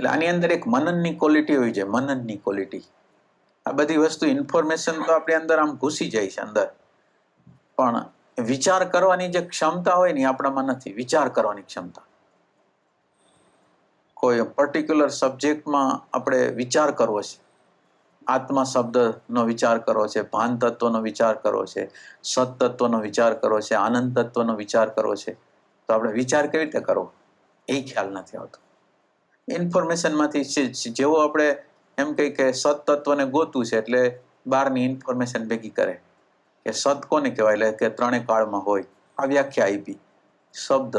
એટલે આની અંદર એક મનનની ક્વોલિટી હોય છે, મનનની ક્વોલિટી આ બધી વસ્તુ ઇન્ફોર્મેશન તો આપણી અંદર આમ ઘૂસી જાય છે અંદર. પણ વિચાર કરવાની જે ક્ષમતા હોય ને આપણામાં નથી, વિચાર કરવાની ક્ષમતા. કોઈ પર્ટિક્યુલર સબ્જેક્ટમાં આપણે વિચાર કરવો છે. આત્મા શબ્દનો વિચાર કરવો છે, ભાન તત્વનો વિચાર કરવો છે, સત તત્વનો વિચાર કરવો છે, આનંદ તત્વનો વિચાર કરવો છે. તો આપણે વિચાર કેવી રીતે કરવો? એ ખ્યાલ નથી આવતો. ઇન્ફોર્મેશનમાંથી જેવો આપણે એમ કહી કે સત ગોતું છે, એટલે બહારની ઇન્ફોર્મેશન ભેગી કરે. કે સત કોને કહેવાય? એટલે કે ત્રણેય કાળમાં હોય. આ વ્યાખ્યા આપી. શબ્દ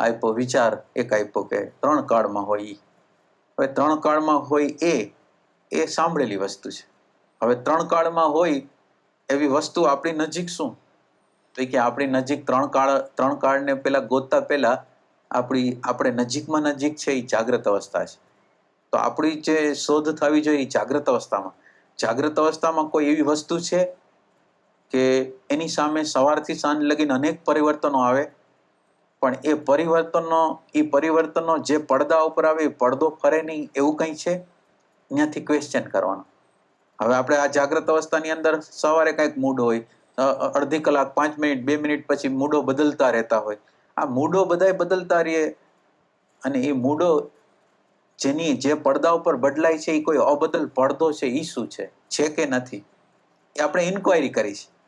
આપ્યો, વિચાર એક આપ્યો કે ત્રણ કાળમાં હોય એ હવે ત્રણ કાળમાં હોય એ એ સાંભળેલી વસ્તુ છે. હવે ત્રણ કાળમાં હોય એવી વસ્તુ આપણી નજીક શું? તો કે આપણી નજીક ત્રણ કાળ ત્રણ કાળને પહેલાં ગોતતા પહેલા આપણી, આપણે નજીકમાં નજીક છે એ જાગ્રત અવસ્થા છે. તો આપણી જે શોધ થવી જોઈએ એ જાગ્રત અવસ્થામાં. જાગ્રત અવસ્થામાં કોઈ એવી વસ્તુ છે કે એની સામે સવારથી સાંજ લગીને અનેક પરિવર્તનો આવે? પણ એ પરિવર્તનનો એ પરિવર્તનો જે પડદા ઉપર આવે, એ પડદો ફરે નહીં એવું કંઈ છે? ત્યાંથી ક્વેશ્ચન કરવાનો. હવે આપણે આ જાગ્રત અવસ્થાની અંદર સવારે કંઈક મૂડ હોય અડધી કલાક, પાંચ મિનિટ, બે મિનિટ પછી મૂડો બદલતા રહેતા હોય. આ મૂડો બધાય બદલતા રહીએ. અને એ મૂડો જેની જે પડદા ઉપર બદલાય છે, એ કોઈ અબદલ પડદો છે એ શું છે? છે કે નથી? એ આપણે ઇન્ક્વાયરી કરી છે.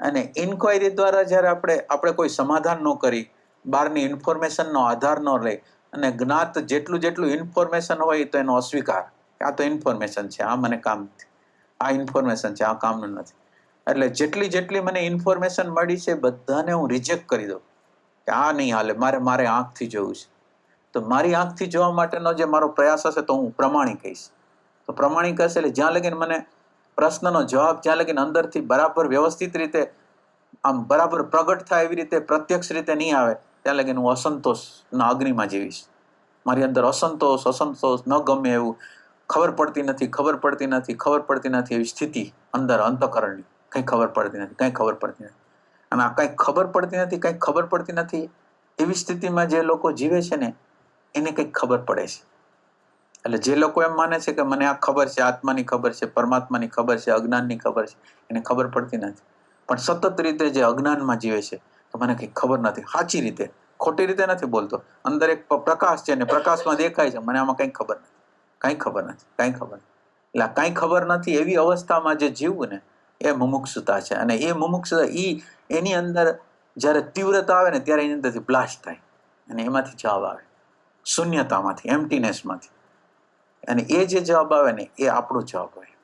અને ઇન્ક્વાયરી દ્વારા જ્યારે આપણે આપણે કોઈ સમાધાન ન કરી, બહારની ઇન્ફોર્મેશનનો આધાર ન લઈ, અને જ્ઞાત જેટલું જેટલું ઇન્ફોર્મેશન હોય, તો એનો અસ્વીકાર. આ તો ઇન્ફોર્મેશન છે, આ મને કામ આ ઇન્ફોર્મેશન છે, આ કામનું નથી. એટલે જેટલી જેટલી મને ઇન્ફોર્મેશન મળી છે, બધાને હું રિજેક્ટ કરી દઉં. કે આ નહીં હાલે, મારે મારે આંખથી જોવું છે. તો મારી આંખથી જોવા માટેનો જે મારો પ્રયાસ હશે તો હું પ્રમાણિક કહીશ તો પ્રમાણિક હશે એટલે જ્યાં લગીને મને પ્રશ્નનો જવાબ, જ્યાં લગીને અંદરથી બરાબર વ્યવસ્થિત રીતે, આમ બરાબર પ્રગટ થાય એવી રીતે, પ્રત્યક્ષ રીતે નહીં આવે, ત્યાં લગીને હું અસંતોષના અગ્નિમાં જીવીશ. મારી અંદર અસંતોષ અસંતોષ ન ગમે એવું ખબર પડતી નથી, ખબર પડતી નથી, ખબર પડતી નથી એવી સ્થિતિ અંદર, અંતકરણની. કંઈ ખબર પડતી નથી, કંઈ ખબર પડતી નથી. અને આ કંઈ ખબર પડતી નથી, કંઈ ખબર પડતી નથી એવી સ્થિતિમાં જે લોકો જીવે છે ને, એને કંઈક ખબર પડે છે. એટલે જે લોકો એમ માને છે કે મને આ ખબર છે, આત્માની ખબર છે, પરમાત્માની ખબર છે, અજ્ઞાનની ખબર છે, એને ખબર પડતી નથી. પણ સતત રીતે જે અજ્ઞાનમાં જીવે છે, તો મને કંઈ ખબર નથી. સાચી રીતે, ખોટી રીતે નથી બોલતો. અંદર એક પ્રકાશ છે ને, પ્રકાશમાં દેખાય છે, મને આમાં કંઈ ખબર નથી. કંઈ ખબર નથી, કંઈ ખબર એટલે કાંઈ ખબર નથી એવી અવસ્થામાં જે જીવવું ને એ મુમુક્ષુતા છે. અને એ મુમુક્ષુતા એ એની અંદર જ્યારે તીવ્રતા આવે ને ત્યારે એની અંદરથી બ્લાસ્ટ થાય. અને એમાંથી જવાબ આવે. શૂન્યતામાંથી એમ્પટીનેસમાંથી અને એ જે જવાબ આવે ને, એ આપણો જવાબ હોય.